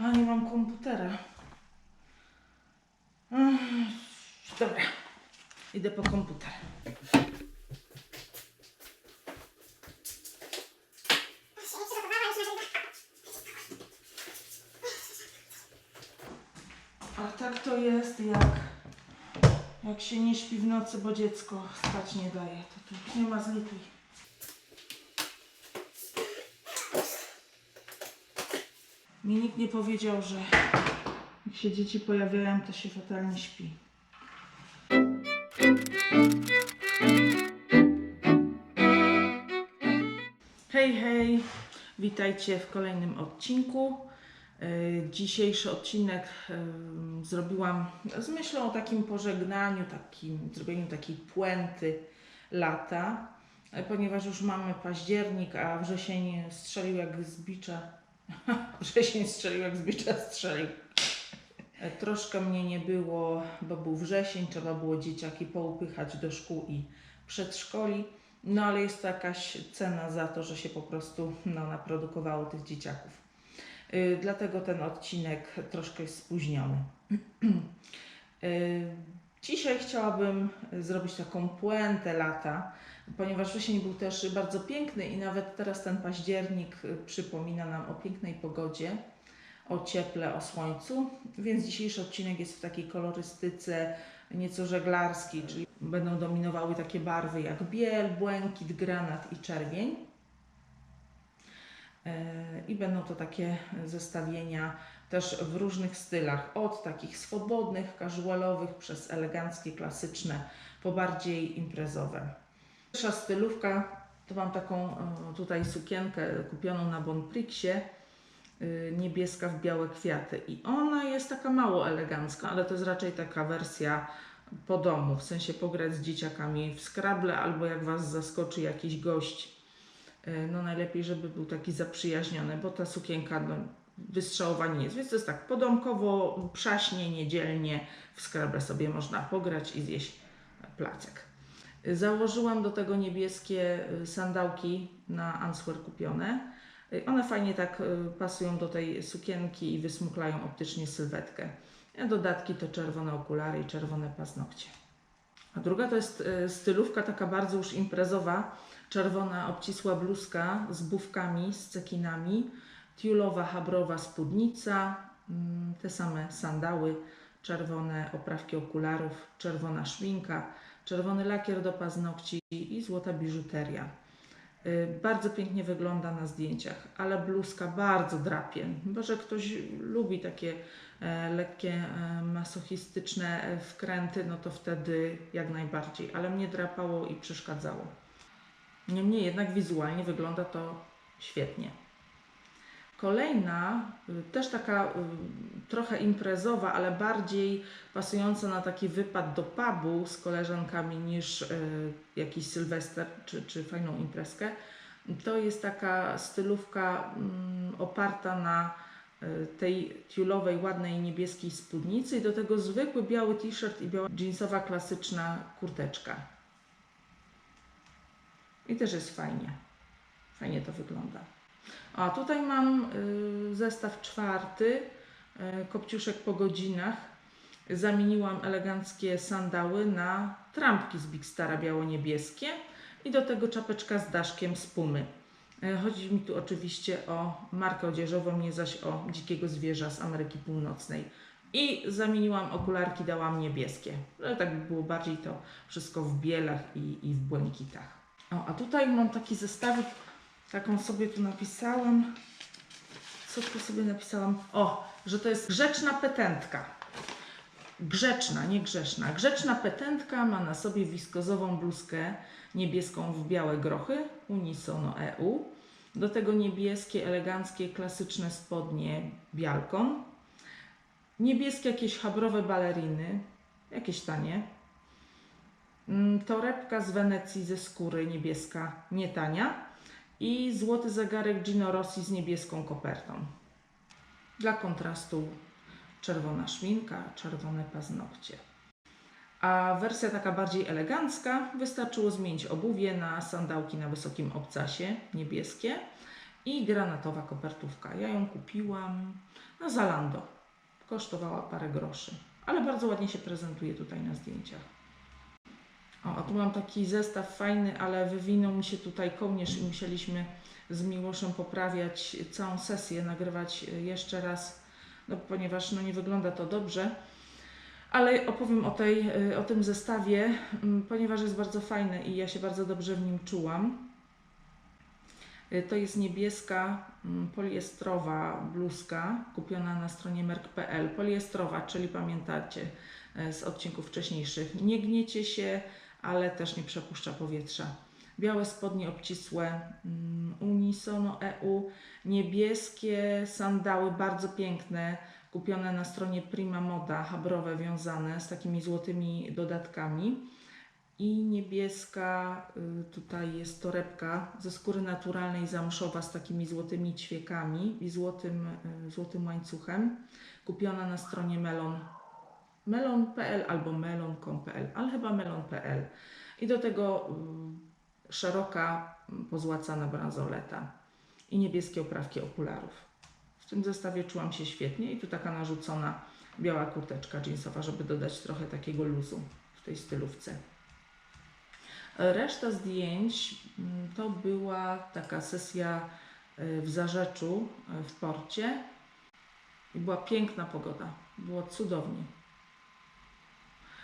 A nie mam komputera. Dobra, idę po komputer. A tak to jest jak jak się nie śpi w nocy, bo dziecko spać nie daje. To tu nie ma zlituj. Mi nikt nie powiedział, że jak się dzieci pojawiają, to się fatalnie śpi. Hej, hej! Witajcie w kolejnym odcinku. E, Dzisiejszy odcinek em, zrobiłam z myślą o takim pożegnaniu, takim, zrobieniu takiej puenty lata, e, ponieważ już mamy październik, a wrzesień strzelił jak z bicza. wrzesień strzelił jak z bicza strzelił. E, Troszkę mnie nie było, bo był wrzesień, trzeba było dzieciaki poupychać do szkół i przedszkoli. No ale jest to jakaś cena za to, że się po prostu no, naprodukowało tych dzieciaków. Y, Dlatego ten odcinek troszkę jest spóźniony. Y, Dzisiaj chciałabym zrobić taką puentę lata, ponieważ wrzesień był też bardzo piękny i nawet teraz ten październik przypomina nam o pięknej pogodzie, o cieple, o słońcu, więc dzisiejszy odcinek jest w takiej kolorystyce nieco żeglarskiej, czyli będą dominowały takie barwy jak biel, błękit, granat i czerwień. E, I będą to takie zestawienia też w różnych stylach, od takich swobodnych, casualowych, przez eleganckie, klasyczne, po bardziej imprezowe. Pierwsza stylówka to mam taką e, tutaj sukienkę kupioną na Bonprixie, y, niebieska w białe kwiaty i ona jest taka mało elegancka, ale to jest raczej taka wersja po domu, w sensie pograć z dzieciakami w Scrabble albo jak Was zaskoczy jakiś gość E, no najlepiej, żeby był taki zaprzyjaźniony, bo ta sukienka no, wystrzałowa nie jest. Więc to jest tak podomkowo, przaśnie, niedzielnie. W Scrabble sobie można pograć i zjeść placek. E, Założyłam do tego niebieskie e, sandałki na Answer kupione. E, One fajnie tak e, pasują do tej sukienki i wysmuklają optycznie sylwetkę. A dodatki to czerwone okulary i czerwone paznokcie. A druga to jest e, stylówka taka bardzo już imprezowa, czerwona obcisła bluzka z bufkami, z cekinami, tiulowa, habrowa spódnica, mm, te same sandały, czerwone oprawki okularów, czerwona szminka, czerwony lakier do paznokci i złota biżuteria. Y, Bardzo pięknie wygląda na zdjęciach, ale bluzka bardzo drapie. Chyba, że ktoś lubi takie e, lekkie, e, masochistyczne e, wkręty, no to wtedy jak najbardziej, ale mnie drapało i przeszkadzało. Niemniej jednak wizualnie wygląda to świetnie. Kolejna, y, też taka y, trochę imprezowa, ale bardziej pasująca na taki wypad do pubu z koleżankami niż y, jakiś sylwester czy, czy fajną imprezkę, to jest taka stylówka mm, oparta na tej tiulowej, ładnej niebieskiej spódnicy i do tego zwykły biały t-shirt i biała jeansowa klasyczna kurteczka. I też jest fajnie. Fajnie to wygląda. A tutaj mam y, zestaw czwarty, y, kopciuszek po godzinach. Zamieniłam eleganckie sandały na trampki z Big Stara biało-niebieskie i do tego czapeczka z daszkiem z Pumy. Y, Chodzi mi tu oczywiście o markę odzieżową, nie zaś o dzikiego zwierza z Ameryki Północnej. I zamieniłam okularki, dałam niebieskie. Ale tak by było bardziej to wszystko w bielach i, i w błękitach. O, a tutaj mam taki zestawik, taką sobie tu napisałam. Co tu sobie napisałam? O, że to jest grzeczna petentka. Grzeczna, nie grzeszna. Grzeczna petentka ma na sobie wiskozową bluzkę niebieską w białe grochy, unisono EU. Do tego niebieskie, eleganckie, klasyczne spodnie bialkon. Niebieskie jakieś habrowe baleriny, jakieś tanie. Mm, Torebka z Wenecji ze skóry niebieska, nie tania. I złoty zegarek Gino Rossi z niebieską kopertą. Dla kontrastu czerwona szminka, czerwone paznokcie. A wersja taka bardziej elegancka, wystarczyło zmienić obuwie na sandałki na wysokim obcasie, niebieskie i granatowa kopertówka. Ja ją kupiłam na Zalando. Kosztowała parę groszy, ale bardzo ładnie się prezentuje tutaj na zdjęciach. O, a tu mam taki zestaw fajny, ale wywinął mi się tutaj kołnierz i musieliśmy z Miłoszem poprawiać całą sesję, nagrywać jeszcze raz, no, ponieważ no, nie wygląda to dobrze. Ale opowiem o, tej, o tym zestawie, mm, ponieważ jest bardzo fajny i ja się bardzo dobrze w nim czułam. To jest niebieska mm, poliestrowa bluzka kupiona na stronie merk.pl. Poliestrowa, czyli pamiętacie e, z odcinków wcześniejszych. Nie gniecie się, ale też nie przepuszcza powietrza. Białe spodnie obcisłe mm, Unisono EU, niebieskie sandały bardzo piękne, kupione na stronie Prima Moda, habrowe wiązane z takimi złotymi dodatkami. I niebieska, y, tutaj jest torebka ze skóry naturalnej zamszowa z takimi złotymi ćwiekami i złotym, y, złotym łańcuchem. Kupiona na stronie melon, melon.pl albo melon.com.pl, ale chyba melon.pl. I do tego y, szeroka, y, pozłacana bransoleta i niebieskie oprawki okularów. W tym zestawie czułam się świetnie i tu taka narzucona biała kurteczka jeansowa, żeby dodać trochę takiego luzu w tej stylówce. Reszta zdjęć mm, to była taka sesja y, w Zarzeczu, w porcie. I była piękna pogoda. Było cudownie.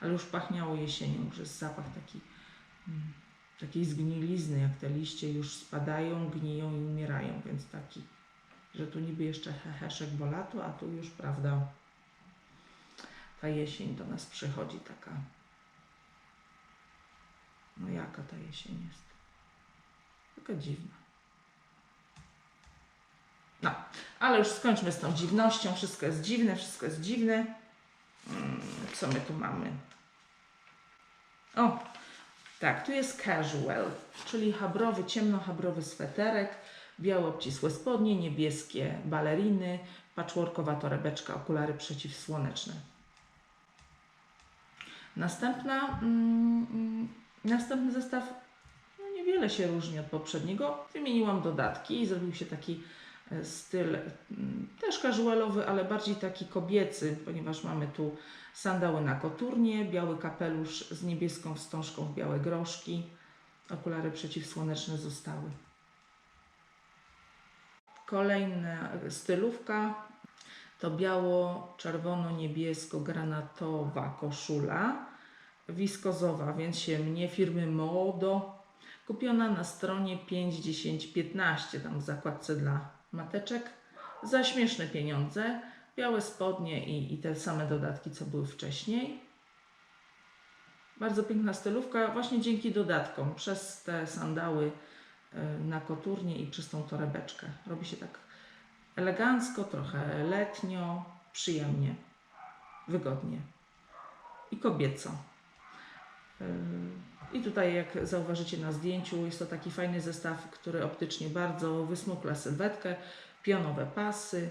Ale już pachniało jesienią, jest zapach taki, mm, takiej zgnilizny, jak te liście już spadają, gniją i umierają, więc taki, że tu niby jeszcze heheszek, bo lato, a tu już, prawda, ta jesień do nas przychodzi taka no jaka ta jesień jest? Taka dziwna. No, ale już skończmy z tą dziwnością. Wszystko jest dziwne, wszystko jest dziwne. Mm, Co my tu mamy? O, tak, tu jest casual, czyli habrowy, ciemnohabrowy sweterek, białe obcisłe spodnie, niebieskie baleriny, patchworkowa torebeczka, okulary przeciwsłoneczne. Następna, mm, następny zestaw no niewiele się różni od poprzedniego. Wymieniłam dodatki i zrobił się taki styl mm, też casualowy, ale bardziej taki kobiecy, ponieważ mamy tu sandały na koturnie, biały kapelusz z niebieską wstążką w białe groszki, okulary przeciwsłoneczne zostały. Kolejna stylówka to biało-czerwono-niebiesko-granatowa koszula wiskozowa, więc się mnie firmy Modo kupiona na stronie 5, 10, 15 tam w zakładce dla mateczek za śmieszne pieniądze białe spodnie i, i te same dodatki co były wcześniej bardzo piękna stylówka właśnie dzięki dodatkom przez te sandały y, na koturnie i przez tą torebeczkę robi się tak elegancko, trochę letnio, przyjemnie, wygodnie i kobieco. I tutaj, jak zauważycie na zdjęciu, jest to taki fajny zestaw, który optycznie bardzo wysmukla sylwetkę, pionowe pasy,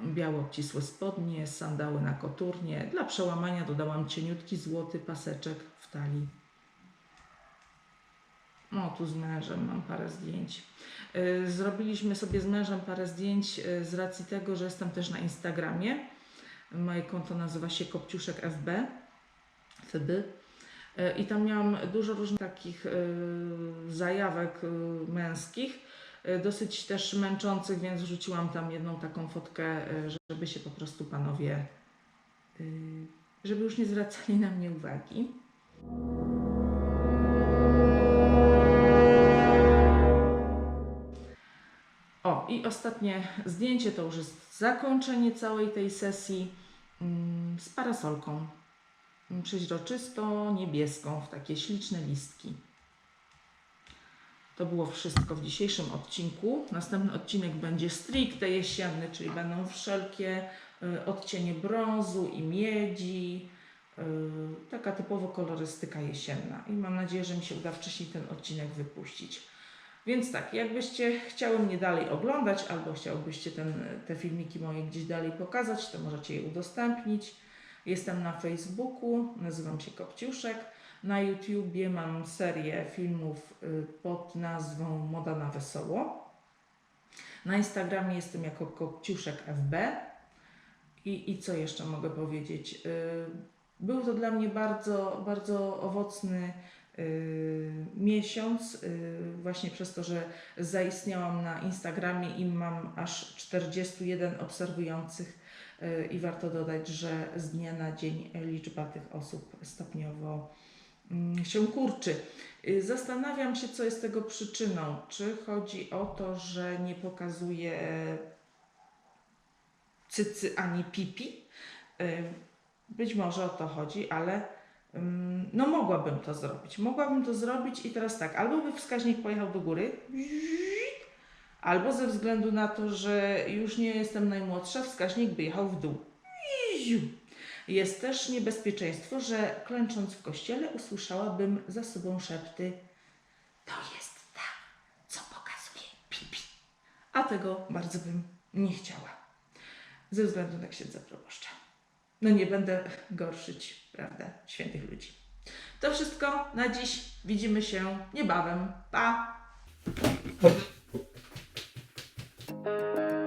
białe obcisłe spodnie, sandały na koturnie. Dla przełamania dodałam cieniutki złoty paseczek w talii. No, tu z mężem mam parę zdjęć. Yy, Zrobiliśmy sobie z mężem parę zdjęć yy, z racji tego, że jestem też na Instagramie. Moje konto nazywa się Kopciuszek FB. FB. Yy, I tam miałam dużo różnych takich yy, zajawek yy, męskich, dosyć też męczących, więc wrzuciłam tam jedną taką fotkę, żeby się po prostu panowie, żeby już nie zwracali na mnie uwagi. O, i ostatnie zdjęcie to już jest zakończenie całej tej sesji mm, z parasolką mm, przeźroczysto niebieską w takie śliczne listki. To było wszystko w dzisiejszym odcinku. Następny odcinek będzie stricte jesienny, czyli będą wszelkie y, odcienie brązu i miedzi. y, Taka typowo kolorystyka jesienna. I mam nadzieję, że mi się uda wcześniej ten odcinek wypuścić. Więc tak, jakbyście chciały mnie dalej oglądać, albo chciałbyście ten, te filmiki moje gdzieś dalej pokazać, to możecie je udostępnić. Jestem na Facebooku, nazywam się Kopciuszek. Na YouTubie mam serię filmów y, pod nazwą Moda na Wesoło. Na Instagramie jestem jako Kopciuszek FB. I, I co jeszcze mogę powiedzieć? Y, Był to dla mnie bardzo, bardzo owocny y, miesiąc, właśnie przez to, że zaistniałam na Instagramie i mam aż 41 obserwujących i warto dodać, że z dnia na dzień liczba tych osób stopniowo mm, się kurczy. Y, Zastanawiam się, co jest tego przyczyną. Czy chodzi o to, że nie pokazuję cycy ani pipi? Y, Być może o to chodzi, ale ym, no mogłabym to zrobić. Mogłabym to zrobić i teraz tak, albo by wskaźnik pojechał do góry, albo ze względu na to, że już nie jestem najmłodsza, wskaźnik by jechał w dół. Jest też niebezpieczeństwo, że klęcząc w kościele usłyszałabym za sobą szepty to jest ta, co pokazuje pipi. A tego bardzo bym nie chciała. Ze względu na księdza proboszcza. No nie będę gorszyć, prawda, świętych ludzi. To wszystko na dziś. Widzimy się niebawem. Pa! Música